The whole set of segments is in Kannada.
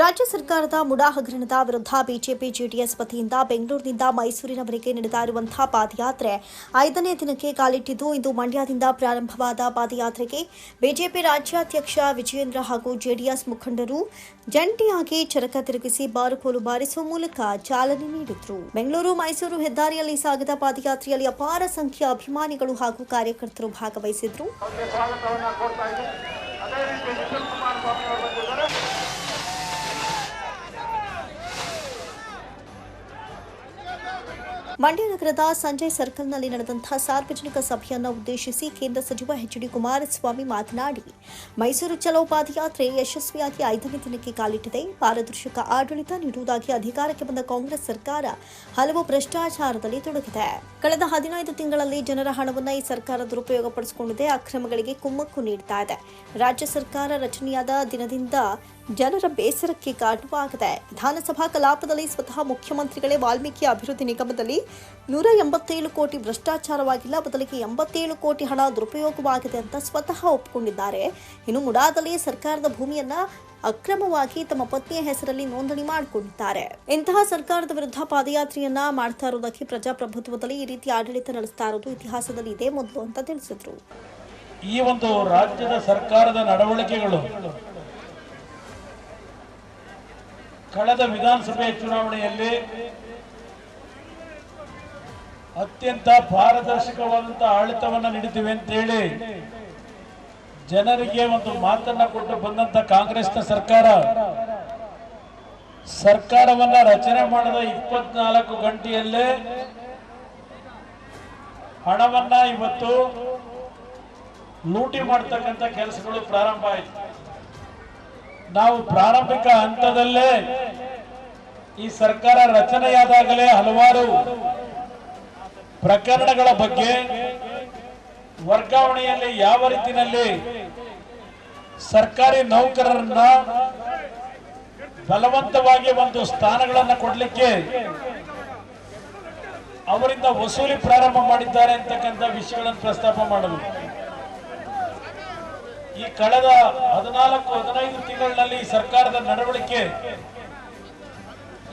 ರಾಜ್ಯ ಸರ್ಕಾರದ ಮುಡಾ ಹಗರಣದ ವಿರುದ್ಧ ಬಿಜೆಪಿ ಜೆಡಿಎಸ್ ವತಿಯಿಂದ ಬೆಂಗಳೂರಿನಿಂದ ಮೈಸೂರಿನವರೆಗೆ ನಡೆದ ಇರುವಂತಹ ಪಾದಯಾತ್ರೆ ಐದನೇ ದಿನಕ್ಕೆ ಕಾಲಿಟ್ಟಿದ್ದು, ಇಂದು ಮಂಡ್ಯದಿಂದ ಪ್ರಾರಂಭವಾದ ಪಾದಯಾತ್ರೆಗೆ ಬಿಜೆಪಿ ರಾಜ್ಯಾಧ್ಯಕ್ಷ ವಿಜಯೇಂದ್ರ ಹಾಗೂ ಜೆಡಿಎಸ್ ಮುಖಂಡರು ಜಂಟಿಯಾಗಿ ಚರಕ ತಿರುಗಿಸಿ ಬಾರುಕೋಲು ಬಾರಿಸುವ ಮೂಲಕ ಚಾಲನೆ ನೀಡಿದರು. ಬೆಂಗಳೂರು, ಮೈಸೂರು ಹೆದ್ದಾರಿಯಲ್ಲಿ ಸಾಗಿದ ಪಾದಯಾತ್ರೆಯಲ್ಲಿ ಅಪಾರ ಸಂಖ್ಯೆಯ ಅಭಿಮಾನಿಗಳು ಹಾಗೂ ಕಾರ್ಯಕರ್ತರು ಭಾಗವಹಿಸಿದ್ರು ಅವ್ರಿಗೆ ಸ್ವಾಗತವನ್ನ ಕೋರ್ತಾ ಇದ್ದೀನಿ ಅದೇ ರೀತಿ ನಿಖಿಲ್ ಕುಮಾರಸ್ವಾಮಿ ಅವರು ಬಂದಿದ್ದಾರೆ ಮಂಡ್ಯ ನಗರದ ಸಂಜಯ್ ಸರ್ಕಲ್ನಲ್ಲಿ ನಡೆದಂತಹ ಸಾರ್ವಜನಿಕ ಸಭೆಯನ್ನು ಉದ್ದೇಶಿಸಿ ಕೇಂದ್ರ ಸಚಿವ ಎಚ್ ಡಿ ಕುಮಾರಸ್ವಾಮಿ ಮಾತನಾಡಿ, ಮೈಸೂರು ಚಲೋ ಪಾದಯಾತ್ರೆ ಯಶಸ್ವಿಯಾಗಿ ಐದನೇ ದಿನಕ್ಕೆ ಕಾಲಿಟ್ಟಿದೆ. ಪಾರದರ್ಶಕ ಆಡಳಿತ ನೀಡುವುದಾಗಿ ಅಧಿಕಾರಕ್ಕೆ ಬಂದ ಕಾಂಗ್ರೆಸ್ ಸರ್ಕಾರ ಹಲವು ಭ್ರಷ್ಟಾಚಾರದಲ್ಲಿ ತೊಡಗಿದೆ. ಕಳೆದ ಹದಿನೈದು ತಿಂಗಳಲ್ಲಿ ಜನರ ಹಣವನ್ನು ಈ ಸರ್ಕಾರ ದುರುಪಯೋಗಪಡಿಸಿಕೊಂಡಿದೆ. ಅಕ್ರಮಗಳಿಗೆ ಕುಮ್ಮಕ್ಕು ನೀಡ್ತಾ ಇದೆ. ರಾಜ್ಯ ಸರ್ಕಾರ ರಚನೆಯಾದ ದಿನದಿಂದ ಜನರ ಬೇಸರಕ್ಕೆ ಕಾರಣವಾಗಿದೆ. ವಿಧಾನಸಭಾ ಕಲಾಪದಲ್ಲಿ ಸ್ವತಃ ಮುಖ್ಯಮಂತ್ರಿಗಳೇ ವಾಲ್ಮೀಕಿ ಅಭಿವೃದ್ಧಿ ನಿಗಮದಲ್ಲಿ ನೂರ ಎಂಬತ್ತೇಳು ಕೋಟಿ ಭ್ರಷ್ಟಾಚಾರವಾಗಿಲ್ಲ, ಬದಲಿಗೆ ಎಂಬತ್ತೇಳು ಕೋಟಿ ಹಣ ದುರುಪಯೋಗವಾಗಿದೆ ಅಂತ ಸ್ವತಃ ಒಪ್ಪಿಕೊಂಡಿದ್ದಾರೆ ಇನ್ನು ಮುಡಾದಲ್ಲಿ ಸರ್ಕಾರದ ಭೂಮಿಯನ್ನ ಅಕ್ರಮವಾಗಿ ತಮ್ಮ ಪತ್ನಿಯ ಹೆಸರಲ್ಲಿ ನೋಂದಣಿ ಮಾಡಿಕೊಂಡಿದ್ದಾರೆ. ಇಂತಹ ಸರ್ಕಾರದ ವಿರುದ್ಧ ಪಾದಯಾತ್ರೆಯನ್ನ ಮಾಡ್ತಾ ಇರೋದಕ್ಕೆ ಪ್ರಜಾಪ್ರಭುತ್ವದಲ್ಲಿ ಈ ರೀತಿ ಆಡಳಿತ ನಡೆಸ್ತಾ ಇರೋದು ಇತಿಹಾಸದಲ್ಲಿ ಇದೇ ಮೊದಲು ಅಂತ ತಿಳಿಸಿದ್ರು. ಈ ಒಂದು ರಾಜ್ಯದ ಸರ್ಕಾರದ ನಡವಳಿಕೆಗಳು ಕಳೆದ ವಿಧಾನಸಭೆ ಚುನಾವಣೆಯಲ್ಲಿ ಅತ್ಯಂತ ಪಾರದರ್ಶಕವಾದಂತಹ ಆಡಳಿತವನ್ನ ಅಂತ ಅಂತೇಳಿ ಜನರಿಗೆ ಒಂದು ಮಾತನ್ನ ಕೊಟ್ಟು ಬಂದಂತ ಕಾಂಗ್ರೆಸ್ನ ಸರ್ಕಾರ. ಸರ್ಕಾರವನ್ನ ರಚನೆ ಮಾಡಿದ ಇಪ್ಪತ್ನಾಲ್ಕು ಗಂಟೆಯಲ್ಲೇ ಹಣವನ್ನ ಇವತ್ತು ಲೂಟಿ ಮಾಡ್ತಕ್ಕಂಥ ಕೆಲಸಗಳು ಪ್ರಾರಂಭ ಆಯಿತು. ನಾವು ಪ್ರಾರಂಭಿಕ ಹಂತದಲ್ಲೇ ಈ ಸರ್ಕಾರ ರಚನೆಯಾದಾಗಲೇ ಹಲವಾರು ಪ್ರಕರಣಗಳ ಬಗ್ಗೆ ವರ್ಗಾವಣೆಯಲ್ಲಿ ಯಾವ ರೀತಿಯಲ್ಲಿ ಸರ್ಕಾರಿ ನೌಕರರನ್ನ ಬಲವಂತವಾಗಿ ಒಂದು ಸ್ಥಾನಗಳನ್ನು ಕೊಡಲಿಕ್ಕೆ ಅವರಿಂದ ವಸೂಲಿ ಪ್ರಾರಂಭ ಮಾಡಿದ್ದಾರೆ ಅಂತಕ್ಕಂಥ ವಿಷಯಗಳನ್ನು ಪ್ರಸ್ತಾಪ ಮಾಡಲು ಈ ಕಳೆದ ಹದಿನಾಲ್ಕು, ಹದಿನೈದು ತಿಂಗಳಿನಲ್ಲಿ ಸರ್ಕಾರದ ನಡವಳಿಕೆ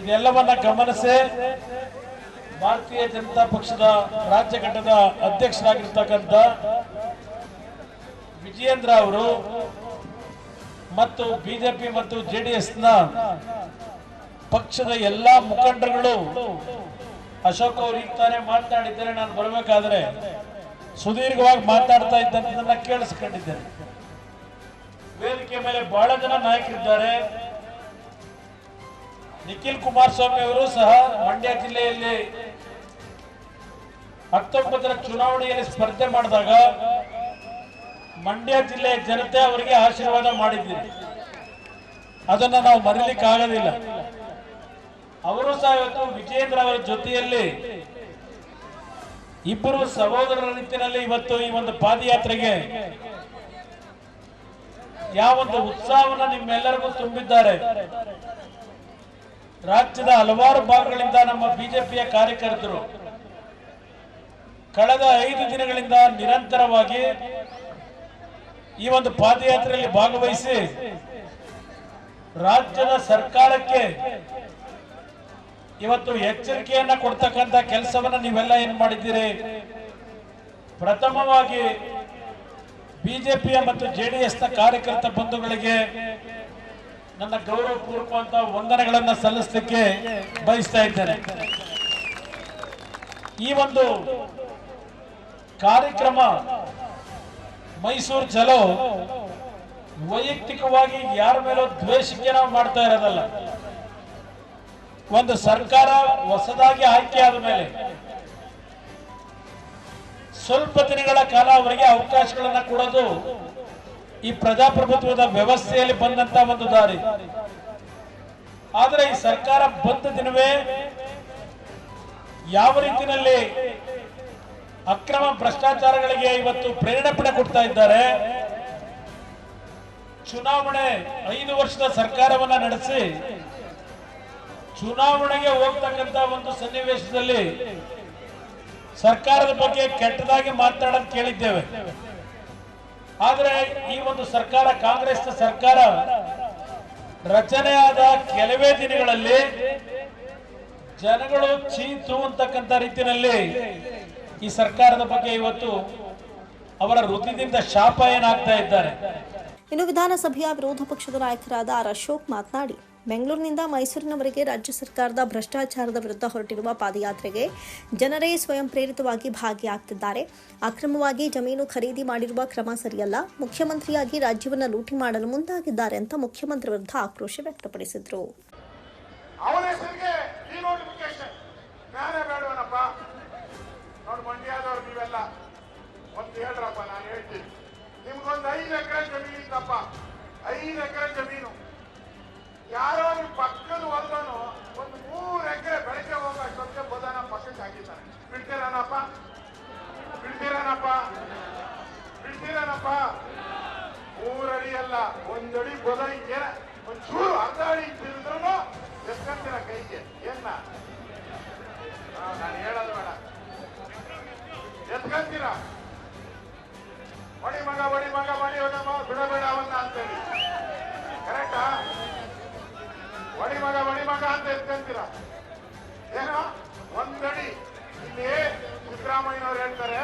ಇದೆಲ್ಲವನ್ನ ಗಮನಿಸಿ ಭಾರತೀಯ ಜನತಾ ಪಕ್ಷದ ರಾಜ್ಯ ಘಟಕದ ಅಧ್ಯಕ್ಷರಾಗಿರ್ತಕ್ಕಂಥ ವಿಜಯೇಂದ್ರ ಅವರು ಮತ್ತು ಬಿಜೆಪಿ ಮತ್ತು ಜೆಡಿಎಸ್ನ ಪಕ್ಷದ ಎಲ್ಲಾ ಮುಖಂಡರುಗಳು ಅಶೋಕ್ ಅವರು ಇರ್ತಾನೆ ತಾನೇ ಮಾತನಾಡಿದ್ದಾರೆ. ನಾನು ಬರಬೇಕಾದ್ರೆ ಸುದೀರ್ಘವಾಗಿ ಮಾತಾಡ್ತಾ ಇದ್ದಂಥದನ್ನ ಕೇಳಿಸ್ಕೊಂಡಿದ್ದೇನೆ. ವೇದಿಕೆ ಮೇಲೆ ಬಹಳ ಜನ ನಾಯಕರಿದ್ದಾರೆ. ನಿಖಿಲ್ ಕುಮಾರಸ್ವಾಮಿ ಅವರು ಸಹ ಮಂಡ್ಯ ಜಿಲ್ಲೆಯಲ್ಲಿ ಹತ್ತೊಂಬತ್ತರ ಚುನಾವಣೆಯಲ್ಲಿ ಸ್ಪರ್ಧೆ ಮಾಡಿದಾಗ ಮಂಡ್ಯ ಜಿಲ್ಲೆಯ ಜನತೆ ಅವರಿಗೆ ಆಶೀರ್ವಾದ ಮಾಡಿದ್ದೀರಿ. ಅದನ್ನ ನಾವು ಮರೀಲಿಕ್ಕೆ ಆಗೋದಿಲ್ಲ ಅವರು ಸಹ ಇವತ್ತು ವಿಜೇಂದ್ರ ಅವರ ಜೊತೆಯಲ್ಲಿ ಇಬ್ಬರು ಸಹೋದರರ ರೀತಿಯಲ್ಲಿ ಇವತ್ತು ಈ ಒಂದು ಪಾದಯಾತ್ರೆಗೆ ಯಾವೊಂದು ಉತ್ಸಾಹವನ್ನ ನಿಮ್ಮೆಲ್ಲರಿಗೂ ತುಂಬಿದ್ದಾರೆ. ರಾಜ್ಯದ ಹಲವಾರು ಭಾಗಗಳಿಂದ ನಮ್ಮ ಬಿಜೆಪಿಯ ಕಾರ್ಯಕರ್ತರು ಕಳೆದ ಐದು ದಿನಗಳಿಂದ ನಿರಂತರವಾಗಿ ಈ ಒಂದು ಪಾದಯಾತ್ರೆಯಲ್ಲಿ ಭಾಗವಹಿಸಿ ರಾಜ್ಯದ ಸರ್ಕಾರಕ್ಕೆ ಇವತ್ತು ಎಚ್ಚರಿಕೆಯನ್ನ ಕೊಡ್ತಕ್ಕಂತ ಕೆಲಸವನ್ನ ನೀವೆಲ್ಲ ಏನ್ ಮಾಡಿದ್ದೀರಿ? ಪ್ರಥಮವಾಗಿ ಬಿಜೆಪಿಯ ಮತ್ತು ಜೆಡಿಎಸ್ನ ಕಾರ್ಯಕರ್ತ ಬಂಧುಗಳಿಗೆ ನನ್ನ ಗೌರವಪೂರ್ವಕವಂತ ವಂದನೆಗಳನ್ನ ಸಲ್ಲಿಸಲಿಕ್ಕೆ ಬಯಸ್ತಾ ಇದ್ದೇನೆ. ಈ ಒಂದು ಕಾರ್ಯಕ್ರಮ ಮೈಸೂರು ಚಲೋ. ವೈಯಕ್ತಿಕವಾಗಿ ಯಾರ ಮೇಲೂ ದ್ವೇಷಕ್ಕೆ ನಾವು ಮಾಡ್ತಾ ಇರೋದಲ್ಲ. ಒಂದು ಸರ್ಕಾರ ಹೊಸದಾಗಿ ಆಯ್ಕೆ ಆದ ಮೇಲೆ ಸ್ವಲ್ಪ ದಿನಗಳ ಕಾಲ ಅವರಿಗೆ ಅವಕಾಶಗಳನ್ನ ಕೊಡೋದು ಈ ಪ್ರಜಾಪ್ರಭುತ್ವದ ವ್ಯವಸ್ಥೆಯಲ್ಲಿ ಬಂದಂತ ಒಂದು ದಾರಿ. ಆದರೆ ಈ ಸರ್ಕಾರ ಬಂದ ದಿನವೇ ಯಾವ ರೀತಿಯಲ್ಲಿ ಅಕ್ರಮ ಭ್ರಷ್ಟಾಚಾರಗಳಿಗೆ ಇವತ್ತು ಪ್ರೇರೇಪಣೆ ಕೊಡ್ತಾ ಇದ್ದಾರೆ. ಚುನಾವಣೆ ಐದು ವರ್ಷದ ಸರ್ಕಾರವನ್ನ ನಡೆಸಿ, ಚುನಾವಣೆಗೆ ಹೋಗ್ತಕ್ಕಂತ ಒಂದು ಸನ್ನಿವೇಶದಲ್ಲಿ ಸರ್ಕಾರದ ಬಗ್ಗೆ ಕೆಟ್ಟದಾಗಿ ಮಾತನಾಡೋದು ಕೇಳಿದ್ದೇವೆ. ಆದರೆ ಈ ಒಂದು ಸರ್ಕಾರ ಕಾಂಗ್ರೆಸ್ ಸರ್ಕಾರ ರಚನೆಯಾದ ಕೆಲವೇ ದಿನಗಳಲ್ಲಿ ಜನಗಳು ಚೀತು ಅಂತಕ್ಕಂಥ ರೀತಿಯಲ್ಲಿ ಈ ಸರ್ಕಾರದ ಬಗ್ಗೆ ಇವತ್ತು ಅವರ ವೃತ್ತಿದಿಂದ ಶಾಪ ಏನಾಗ್ತಾ ಇದ್ದಾರೆ? ಇನ್ನು ವಿಧಾನಸಭೆಯ ವಿರೋಧ ಪಕ್ಷದ ನಾಯಕರಾದ ಆರ್ ಅಶೋಕ್ ಮಾತನಾಡಿ ಬೆಂಗಳೂರಿನಿಂದ ಮೈಸೂರಿನವರೆಗೆ ರಾಜ್ಯ ಸರ್ಕಾರದ ಭ್ರಷ್ಟಾಚಾರದ ವಿರುದ್ಧ ಹೊರಟಿರುವ ಪಾದಯಾತ್ರೆಗೆ ಜನರೇ ಸ್ವಯಂ ಪ್ರೇರಿತವಾಗಿ ಭಾಗಿಯಾಗ್ತಿದ್ದಾರೆ. ಅಕ್ರಮವಾಗಿ ಜಮೀನು ಖರೀದಿ ಮಾಡಿರುವ ಕ್ರಮ ಸರಿಯಲ್ಲ. ಮುಖ್ಯಮಂತ್ರಿಯಾಗಿ ರಾಜ್ಯವನ್ನು ಲೂಟಿ ಮಾಡಲು ಮುಂದಾಗಿದ್ದಾರೆ ಅಂತ ಮುಖ್ಯಮಂತ್ರಿ ವಿರುದ್ಧ ಆಕ್ರೋಶ ವ್ಯಕ್ತಪಡಿಸಿದರು. ಐದು ಎಕರೆ ಜಮೀನು. ಯಾರೋ ಈ ಪಕ್ಕದ ಹೊಲದನು ಒಂದು ಮೂರು ಎಕರೆ ಬೆಳಗ್ಗೆ ಹೋಗೋ ಅಷ್ಟೊತ್ತಿಗೆ ಬೋಧನ ಪಕ್ಕಕ್ಕೆ ಹಾಕಿದ್ದಾನೆ ಬಿಡ್ತೀರನಪ್ಪ? ಬಿಡ್ತೀರನಪ್ಪ? ಬಿಡ್ತೀರನಪ್ಪ? ಮೂರಡಿ ಅಲ್ಲ, ಒಂದಡಿ ಬದ ಏನ ಒಂಚೂರು ಅರ್ಧ ಅಡಿ ತಿಂದ್ರು ಎಷ್ಟಂತಿನ ಕೈಗೆ? ಏನ ನಾನು ಹೇಳೋದು ಬೇಡ. ಎತ್ಕಂತೀರ? ಒಡಿ ಮಗ ಒಡಿ ಮಗ ಮಾಡಿ ಹೋಗಮ್ಮ ಬಿಡಬೇಡ ಅವನ್ನ ಅಂತೇಳಿ. ಕರೆಕ್ಟಾ? ಒಡಿ ಮಗ ಒಡಿ ಮಗ ಅಂತ ಎತ್ಕಂತೀರ? ಏನೋ? ಒಂದಡಿ. ಇಲ್ಲಿ ಸಿದ್ದರಾಮಯ್ಯನವ್ರು ಹೇಳ್ತಾರೆ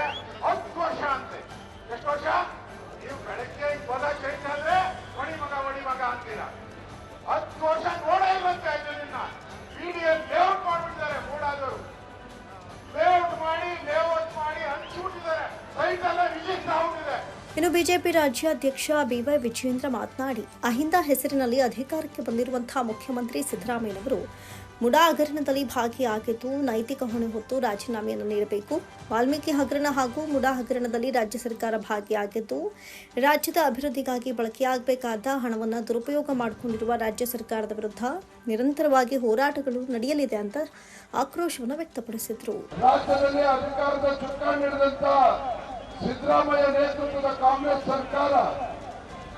ಇನ್ನು ಬಿಜೆಪಿ ರಾಜ್ಯಾಧ್ಯಕ್ಷ ಬಿವೈ ವಿಜಯೇಂದ್ರ ಮಾತನಾಡಿ, ಅಹಿಂದ ಹೆಸರಿನಲ್ಲಿ ಅಧಿಕಾರಕ್ಕೆ ಬಂದಿರುವಂತಹ ಮುಖ್ಯಮಂತ್ರಿ ಸಿದ್ದರಾಮಯ್ಯನವರು ಮುಡಾ ಹಗರಣದಲ್ಲಿ ಭಾಗಿಯಾಗಿದ್ದು, ನೈತಿಕ ಹೊಣೆ ಹೊತ್ತು ರಾಜೀನಾಮೆಯನ್ನು ನೀಡಬೇಕು. ವಾಲ್ಮೀಕಿ ಹಗರಣ ಹಾಗೂ ಮುಡಾ ಹಗರಣದಲ್ಲಿ ರಾಜ್ಯ ಸರ್ಕಾರ ಭಾಗಿಯಾಗಿದ್ದು, ರಾಜ್ಯದ ಅಭಿವೃದ್ಧಿಗಾಗಿ ಬಳಕೆಯಾಗಬೇಕಾದ ಹಣವನ್ನು ದುರುಪಯೋಗ ಮಾಡಿಕೊಂಡಿರುವ ರಾಜ್ಯ ಸರ್ಕಾರದ ವಿರುದ್ಧ ನಿರಂತರವಾಗಿ ಹೋರಾಟಗಳು ನಡೆಯಲಿದೆ ಅಂತ ಆಕ್ರೋಶವನ್ನು ವ್ಯಕ್ತಪಡಿಸಿದರು. ಸಿದ್ದರಾಮಯ್ಯ ನೇತೃತ್ವದ ಕಾಂಗ್ರೆಸ್ ಸರ್ಕಾರ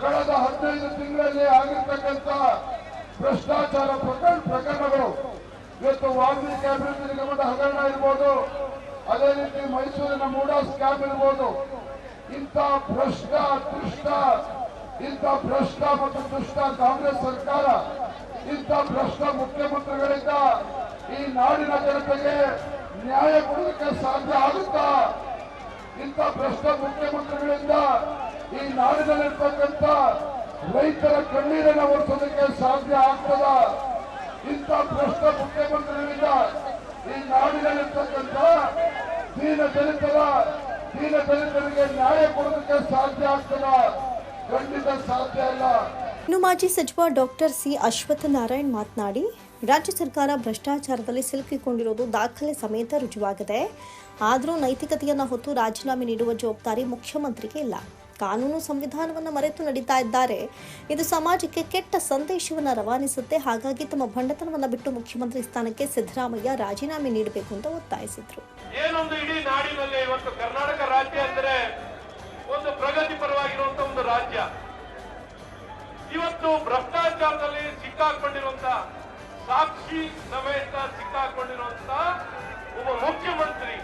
ಕಳೆದ ಹದಿನೈದು ತಿಂಗಳಲ್ಲಿ ಆಗಿರ್ತಕ್ಕಂಥ ಭ್ರಷ್ಟಾಚಾರ ಪ್ರಕರಣ ಪ್ರಕರಣಗಳು. ಇವತ್ತು ವಾಲ್ಮೀಕಿ ಅಭಿವೃದ್ಧಿ ನಿಗಮದ ಹಗರಣ ಇರ್ಬೋದು. ಅದೇ ರೀತಿ ಮೈಸೂರಿನ ಮೂಡಾ ಸ್ಕ್ಯಾಮ್ ಇರ್ಬೋದು. ಇಂಥ ಭ್ರಷ್ಟ, ದುಷ್ಟ, ಇಂಥ ಭ್ರಷ್ಟ ಮತ್ತು ದುಷ್ಟ ಕಾಂಗ್ರೆಸ್ ಸರ್ಕಾರ, ಇಂಥ ಭ್ರಷ್ಟ ಮುಖ್ಯಮಂತ್ರಿಗಳಿಂದ ಈ ನಾಡಿನ ಜನತೆಗೆ ನ್ಯಾಯ ಕೊಡೋದಕ್ಕೆ ಸಾಧ್ಯ ಆಗುತ್ತಾ? ಇಂಥ ಭ್ರಷ್ಟ ಮುಖ್ಯಮಂತ್ರಿಗಳಿಂದ ಈ ನಾಡಿನಲ್ಲಿರ್ತಕ್ಕಂಥ ರೈತರ ಕಣ್ಣೀರನ್ನು ಒರೆಸೋದಕ್ಕೆ ಸಾಧ್ಯ ಆಗ್ತದ? ಇಂಥ ಭ್ರಷ್ಟ ಮುಖ್ಯಮಂತ್ರಿಗಳಿಂದ ಈ ನಾಡಿನಲ್ಲಿರ್ತಕ್ಕಂಥ ದೀನ ದಲಿತರ, ದೀನ ದಲಿತರಿಗೆ ನ್ಯಾಯ ಕೊಡೋದಕ್ಕೆ ಸಾಧ್ಯ ಆಗ್ತದ? ಖಂಡಿತ ಸಾಧ್ಯ ಇಲ್ಲ. ಇನ್ನು ಮಾಜಿ ಸಚಿವ ಡಾಕ್ಟರ್ ಸಿ ಅಶ್ವತ್ಥ ನಾರಾಯಣ್ ಮಾತನಾಡಿ ರಾಜ್ಯ ಸರ್ಕಾರ ಭ್ರಷ್ಟಾಚಾರದಲ್ಲಿ ಸಿಲುಕಿಕೊಂಡಿರುವುದು ದಾಖಲೆ ಸಮೇತ ರುಜುವಾಗಿದೆ. ಆದರೂ ನೈತಿಕತೆಯನ್ನು ಹೊತ್ತು ರಾಜೀನಾಮೆ ನೀಡುವ ಜವಾಬ್ದಾರಿ ಮುಖ್ಯಮಂತ್ರಿಗೆ ಇಲ್ಲ. ಕಾನೂನು ಸಂವಿಧಾನವನ್ನು ಮರೆತು ನಡೀತಾ ಇದ್ದಾರೆ. ಇದು ಸಮಾಜಕ್ಕೆ ಕೆಟ್ಟ ಸಂದೇಶವನ್ನು ರವಾನಿಸುತ್ತೆ. ಹಾಗಾಗಿ ತಮ್ಮ ಬಂಡತನವನ್ನು ಬಿಟ್ಟು ಮುಖ್ಯಮಂತ್ರಿ ಸ್ಥಾನಕ್ಕೆ ಸಿದ್ದರಾಮಯ್ಯ ರಾಜೀನಾಮೆ ನೀಡಬೇಕು ಅಂತ ಒತ್ತಾಯಿಸಿದರು. ಕರ್ನಾಟಕ ರಾಜ್ಯ ಅಂದ್ರೆ ಒಂದು ಪ್ರಗತಿಪರವಾಗಿರುವಂತ ಒಂದು ರಾಜ್ಯ. ಇವತ್ತು ಭ್ರಷ್ಟಾಚಾರದಲ್ಲಿ ಸಾಕ್ಷಿ ಸಮೇತ ಸಿಕ್ಕಾಕೊಂಡಿರುವಂತ ಒಬ್ಬ ಮುಖ್ಯಮಂತ್ರಿ,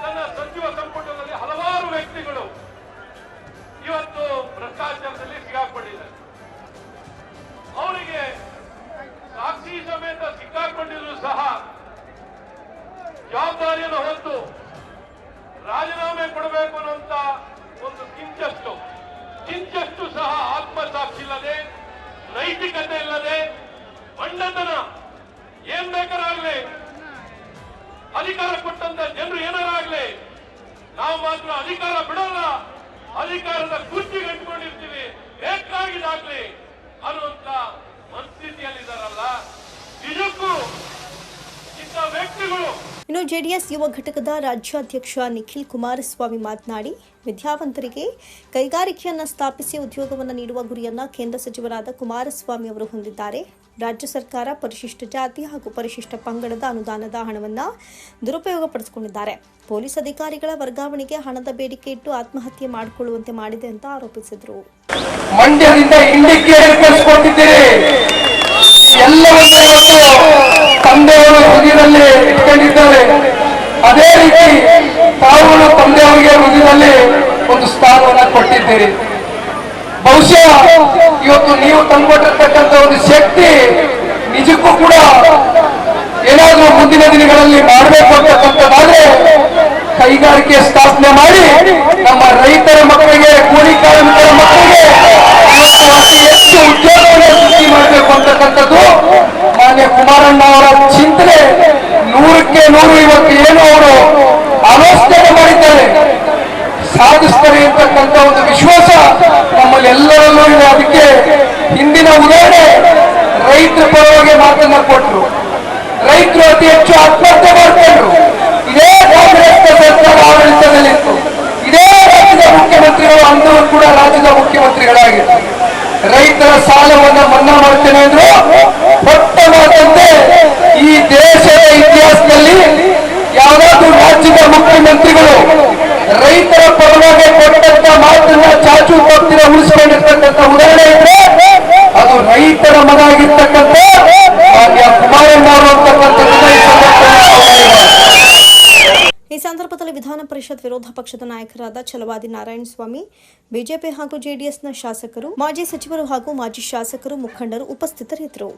ತನ್ನ ಸಚಿವ ಸಂಪುಟದಲ್ಲಿ ಹಲವಾರು ವ್ಯಕ್ತಿಗಳು ಇವತ್ತು ಭ್ರಷ್ಟಾಚಾರದಲ್ಲಿ ಸಿಕ್ಕಾಕೊಂಡಿದ್ದಾರೆ. ಅವರಿಗೆ ಸಾಕ್ಷಿ ಸಮೇತ ಸಿಕ್ಕಾಕೊಂಡಿದ್ರು ಸಹ ಜವಾಬ್ದಾರಿಯನ್ನು ಹೊತ್ತು ರಾಜೀನಾಮೆ ಕೊಡಬೇಕು ಅನ್ನುವಂತ ಒಂದು ಕಿಂಚಷ್ಟು ಕಿಂಚಷ್ಟು ಸಹ ಆತ್ಮಸಾಕ್ಷಿ ಇಲ್ಲದೆ, ನೈತಿಕತೆ ಇಲ್ಲದೆ ಬಂಡತನ ಏನ್ ಬೇಕಾರಾಗ್ಲಿ? ಅಧಿಕಾರ ಕೊಟ್ಟಂತ ಜನರು ಏನಾರಾಗ್ಲಿ? ನಾವು ಮಾತ್ರ ಅಧಿಕಾರ ಬಿಡೋಲ್ಲ. ಅಧಿಕಾರದ ಕುರ್ಚಿ ಗಂಟ್ಕೊಂಡಿರ್ತೀವಿ ಬೇಕಾಗಿದಾಗ್ಲಿ ಅನ್ನುವಂತ ಮನಸ್ಥಿತಿಯಲ್ಲಿದ್ದಾರಲ್ಲ ನಿಜಕ್ಕೂ ಇಂಥ ವ್ಯಕ್ತಿಗಳು ಇನ್ನು ಜೆಡಿಎಸ್ ಯುವ ಘಟಕದ ರಾಜ್ಯಾಧ್ಯಕ್ಷ ನಿಖಿಲ್ ಕುಮಾರಸ್ವಾಮಿ ಮಾತನಾಡಿ, ವಿದ್ಯಾವಂತರಿಗೆ ಕೈಗಾರಿಕೆಯನ್ನು ಸ್ಥಾಪಿಸಿ ಉದ್ಯೋಗವನ್ನು ನೀಡುವ ಗುರಿಯನ್ನ ಕೇಂದ್ರ ಸಚಿವರಾದ ಕುಮಾರಸ್ವಾಮಿ ಅವರು ಹೊಂದಿದ್ದಾರೆ. ರಾಜ್ಯ ಸರ್ಕಾರ ಪರಿಶಿಷ್ಟ ಜಾತಿ ಹಾಗೂ ಪರಿಶಿಷ್ಟ ಪಂಗಡದ ಅನುದಾನದ ಹಣವನ್ನು ದುರುಪಯೋಗಪಡಿಸಿಕೊಂಡಿದ್ದಾರೆ. ಪೊಲೀಸ್ ಅಧಿಕಾರಿಗಳ ವರ್ಗಾವಣೆಗೆ ಹಣದ ಬೇಡಿಕೆ ಇಟ್ಟು ಆತ್ಮಹತ್ಯೆ ಮಾಡಿಕೊಳ್ಳುವಂತೆ ಮಾಡಿದೆ ಅಂತ ಆರೋಪಿಸಿದರು. ಮಂಡ್ಯದಿಂದ ತಂದೆಯವರು ಹೃದಯದಲ್ಲಿ ಇಟ್ಕೊಂಡಿದ್ದಾರೆ. ಅದೇ ರೀತಿ ತಾವು ತಂದೆಯವರಿಗೆ ಹೃದಯದಲ್ಲಿ ಒಂದು ಸ್ಥಾನವನ್ನು ಕೊಟ್ಟಿದ್ದೀರಿ. ಬಹುಶಃ ಇವತ್ತು ನೀವು ತಂದುಕೊಟ್ಟಿರ್ತಕ್ಕಂಥ ಒಂದು ಶಕ್ತಿ ನಿಜಕ್ಕೂ ಕೂಡ ಏನಾದರೂ ಮುಂದಿನ ದಿನಗಳಲ್ಲಿ ಮಾಡಬೇಕು ಅಂತಕ್ಕಂಥದ್ದಾದ್ರೆ ಕೈಗಾರಿಕೆ ಸ್ಥಾಪನೆ ಮಾಡಿ ನಮ್ಮ ರೈತರ ಮಕ್ಕಳಿಗೆ, ಕೂಲಿ ಕಾರ್ಮಿಕರ ಮಕ್ಕಳಿಗೆ ಇವತ್ತು ಅತಿ ಹೆಚ್ಚು ಉದ್ಯೋಗವನ್ನು ಸೃಷ್ಟಿ ಮಾಡಬೇಕು ಅಂತಕ್ಕಂಥದ್ದು ಮಾನ್ಯ ಕುಮಾರಣ್ಣ ಅವರ ಚಿಂತನೆ ನೂರಕ್ಕೆ ನೂರು ಇವತ್ತು ಏನು ಅವರು ಆಲೋಚನೆ ಮಾಡಿದ್ದಾರೆ ಸಾಧಿಸ್ತಾರೆ ಅಂತಕ್ಕಂಥ ಒಂದು ವಿಶ್ವಾಸ ನಮ್ಮಲ್ಲಿ ಎಲ್ಲರಲ್ಲೂ ಇದೆ ಅದಕ್ಕೆ ಹಿಂದಿನ ಉದಾಹರಣೆ ರೈತರ ಪರವಾಗಿ ಮಾತನ್ನ ಕೊಟ್ಟರು ರೈತರು ಅತಿ ಹೆಚ್ಚು ಆತ್ಮಹತ್ಯೆ ಮಾಡಿಕೊಂಡ್ರು ಇದೇ ಕಾಂಗ್ರೆಸ್ ಸರ್ಕಾರ ಆಡಳಿತದಲ್ಲಿತ್ತು ಇದೇ ರಾಜ್ಯದ ಮುಖ್ಯಮಂತ್ರಿಗಳು ಅಂದು ಕೂಡ ರಾಜ್ಯದ ಮುಖ್ಯಮಂತ್ರಿಗಳಾಗಿತ್ತು ರೈತರ ಸಾಲವನ್ನ ಮನ್ನಾ ಮಾಡ್ತೇನೆ ಅಂದ್ರು ಹೊಟ್ಟ ಮಾತಂತೆ ಈ ದೇಶದ ಇತಿಹಾಸದಲ್ಲಿ ಯಾವುದಾದ್ರೂ ರಾಜ್ಯದ ಮುಖ್ಯಮಂತ್ರಿಗಳು ರೈತರ ಪರವಾಗಿ ಕೊಟ್ಟಂತ ಮಾತನ್ನ ಚಾಚು ತಪ್ಪಿನ ಉಳಿಸಿಕೊಂಡಿರ್ತಕ್ಕಂಥ ಉದಾಹರಣೆ ಇದ್ರೆ ಅದು ರೈತರ ಮಗ ಆಗಿರ್ತಕ್ಕಂಥ ಮಾನ್ಯ ಕುಮಾರಣ್ಣ ಅವರು ಅಂತಕ್ಕಂಥದ್ದನ್ನ ಈ ಸಂದರ್ಭದಲ್ಲಿ ನಾವು ಹೇಳಬಹುದು. ಈ ಸಂದರ್ಭದಲ್ಲಿ ವಿಧಾನ ಪರಿಷತ್ ವಿರೋಧ ಪಕ್ಷದ ನಾಯಕರಾದ ಛಲವಾದಿ ನಾರಾಯಣ ಸ್ವಾಮಿ, ಬಿಜೆಪಿ ಹಾಗೂ ಜೆಡಿಎಸ್ನ ಶಾಸಕರು, ಮಾಜಿ ಸಚಿವರು ಹಾಗೂ ಮಾಜಿ ಶಾಸಕರು ಮುಖಂಡರು ಉಪಸ್ಥಿತರಿದ್ದರು.